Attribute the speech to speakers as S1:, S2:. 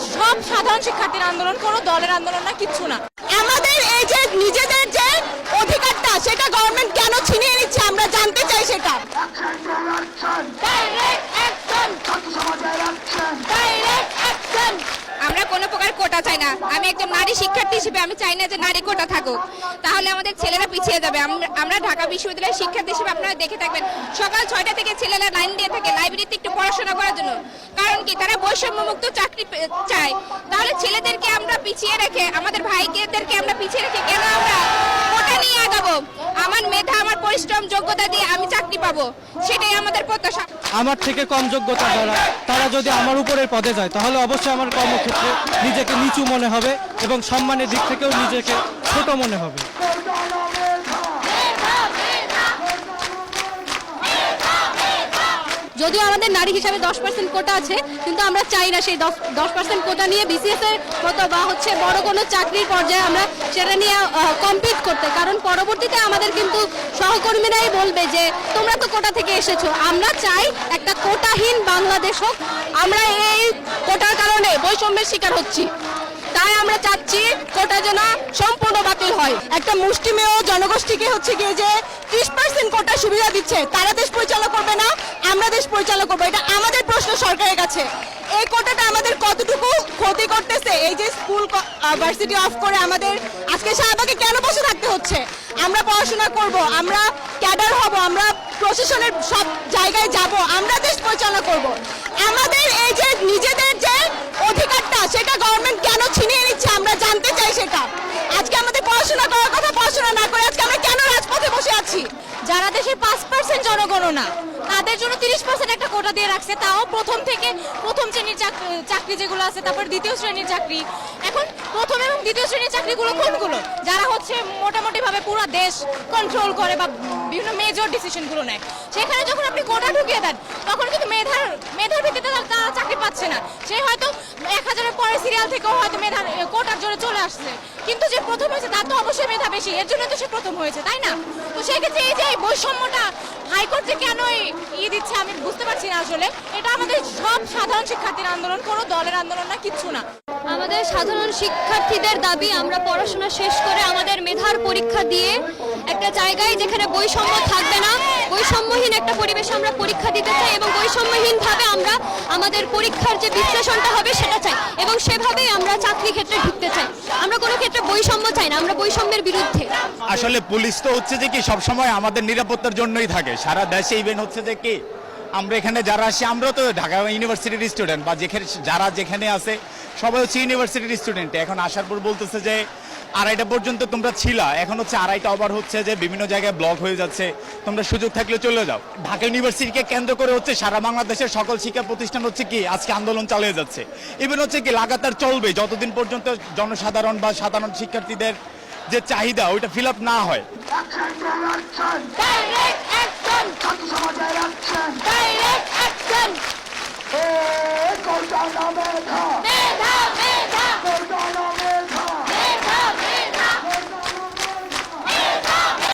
S1: সব সাধারণ শিক্ষার্থীর আন্দোলন কোনো দলের আন্দোলন না কিচ্ছু না।
S2: আমাদের এই যে নিজেদের যে অধিকারটা সেটা গভর্নমেন্ট কেন ছিনিয়ে নিচ্ছে? আমরা জানতে চাই সেটা।
S3: আমরা কোনো প্রকার কোটা চাই না। আমি একজন নারী শিক্ষার্থী হিসেবে আমি চাই না যে নারী কোটা থাকুক। তাহলে আমাদের ছেলেরা পিছিয়ে যাবে। আমরা- ঢাকা বিশ্ববিদ্যালয়ের শিক্ষার্থী হিসেবে আপনারা দেখে থাকবেন। সকাল ছয়টা থেকে ছেলেরা লাইন দিয়ে থাকে লাইব্রেরিতে একটু পড়াশোনা করার জন্য। কি তারা বৈষম্যমুক্ত চাকরি চায়। তাহলে ছেলেদেরকে আমরা পিছিয়ে রেখে, আমাদের ভাইদেরকে আমরা পিছিয়ে রেখে কেন আমরা কোটা নিয়ে আগাবো? আমার মেধা, আমার পরিশ্রম, যোগ্যতা দিয়ে আমি চাকরি পাবো। সেটাই আমাদের প্রত্যাশা।
S4: আমার থেকে কম যোগ্যতা যারা, তারা যদি আমার উপরের পদে যায়, তাহলে অবশ্যই আমার কর্মক্ষেত্রে নিজেকে নিচু মনে হবে এবং সম্মানের দিক থেকেও নিজেকে ছোট মনে হবে।
S5: যদিও আমাদের নারী হিসাবে দশ পার্সেন্ট কোটা আছে, কিন্তু আমরা চাই না সেই দশ পার্সেন্ট কোটা নিয়ে বিসিএস এর মতো বা হচ্ছে বড় কোনো চাকরির পর্যায়ে আমরা সেটা নিয়ে কম্পিট করতে। কারণ পরবর্তীতে আমাদের কিন্তু সহকর্মীরাই বলবে যে, তোমরা তো কোটা থেকে এসেছ, আমরা চাই একটা কোটাহীন বাংলাদেশ হোক। আমরা এই কোটার কারণে বৈষম্যের শিকার হচ্ছি। তাই আমরা চাচ্ছি কোটা যেন সম্পূর্ণ বাতিল হয়।
S2: একটা মুষ্টিমেয় জনগোষ্ঠীকে হচ্ছে গিয়ে যে পার্সেন্ট কোটা সুবিধা দিচ্ছে, তারা দেশ পরিচালনা করবে না, আমরা দেশ পরিচালনা করব। এটা আমাদের প্রশ্ন সরকারের কাছে। এই কোটাটা আমাদের কতটুকু ক্ষতি করতেছে? এই যে স্কুল ভার্সিটি অফ করে আমাদের আজকে শাহবাগে কেন বসে থাকতে হচ্ছে? আমরা পড়াশোনা করব, আমরা ক্যাডার হব, আমরা প্রশাসনের সব জায়গায় যাব, আমরা দেশ পরিচালনা করব।
S1: দেশের পাঁচ পার্সেন্ট জনগণনা। তাদের জন্য তিরিশ পার্সেন্ট একটা কোটা দিয়ে রাখছে। তাও প্রথম থেকে প্রথম শ্রেণির চাক- চাকরি যেগুলো আছে, তারপর দ্বিতীয় শ্রেণির চাকরি। এখন প্রথম এবং দ্বিতীয় শ্রেণির চাকরিগুলো কোনগুলো? যারা হচ্ছে মোটামুটিভাবে পুরো দেশ কন্ট্রোল করে বা বিভিন্ন মেজর ডিসিশনগুলো নেয়। সেখানে যখন আপনি কোটা ঢুকিয়ে দেন, তখন কিন্তু মেধার মেধার ভিত্তিতে তারা চাকরি পাচ্ছে না। সে হয়তো এক হাজারের পরে থেকে হয়তো মেধা কোটার জোরে চলে আসছে। কিন্তু যে প্রথম হয়েছে তার তো অবশ্যই মেধা বেশি। এর জন্য তো সে প্রথম হয়েছে, তাই না? তো সেক্ষেত্রে এই যে বৈষম্যটা হাইকোর্ট যে কেন ই দিচ্ছে, আমি বুঝতে পারছি না আসলে। এটা আমাদের সব সাধারণ শিক্ষার্থীর আন্দোলন, কোনো দলের আন্দোলন না, কিচ্ছু না।
S5: আমাদের সাধারণ শিক্ষার্থীদের দাবি, আমরা পড়াশোনা শেষ করে আমাদের মেধার পরীক্ষা দিয়ে একটা জায়গায় যেখানে বৈষম্য থাকবে না, বৈষম্যহীন একটা পরিবেশে আমরা পরীক্ষা দিতে চাই এবং বৈষম্যহীনভাবে আমরা আমাদের পরীক্ষার যে বিশ্লেষণটা হবে সেটা চাই এবং সেভাবেই আমরা চাকরি ক্ষেত্রে ঢুকতে চাই। আমরা কোনো ক্ষেত্রে বৈষম্য চাই না, আমরা বৈষম্যের বিরুদ্ধে।
S6: আসলে পুলিশ তো হচ্ছে যে কি সবসময় আমাদের নিরাপত্তার জন্যই থাকে। সারা দেশে ইভেন্ট হচ্ছে যে কি আমরা এখানে যারা আসি আমরা তো ঢাকা ইউনিভার্সিটির স্টুডেন্ট বা যেখানে যারা যেখানে আছে, সবাই হচ্ছে ইউনিভার্সিটির স্টুডেন্ট এখন আসার পর বলতেছে যে আড়াইটা পর্যন্ত তোমরা ছিলা। এখন হচ্ছে আড়াইটা ওভার হচ্ছে যে বিভিন্ন জায়গায় ব্লক হয়ে যাচ্ছে। তোমরা সুযোগ থাকলে চলে যাও। ঢাকা ইউনিভার্সিটিকে কেন্দ্র করে হচ্ছে সারা বাংলাদেশের সকল শিক্ষা প্রতিষ্ঠান হচ্ছে কি, আজকে আন্দোলন চালিয়ে যাচ্ছে। ইভেন হচ্ছে কি লাগাতার চলবে, যতদিন পর্যন্ত জনসাধারণ বা সাধারণ শিক্ষার্থীদের যে চাহিদা, ওইটা ফিল আপ না হয়।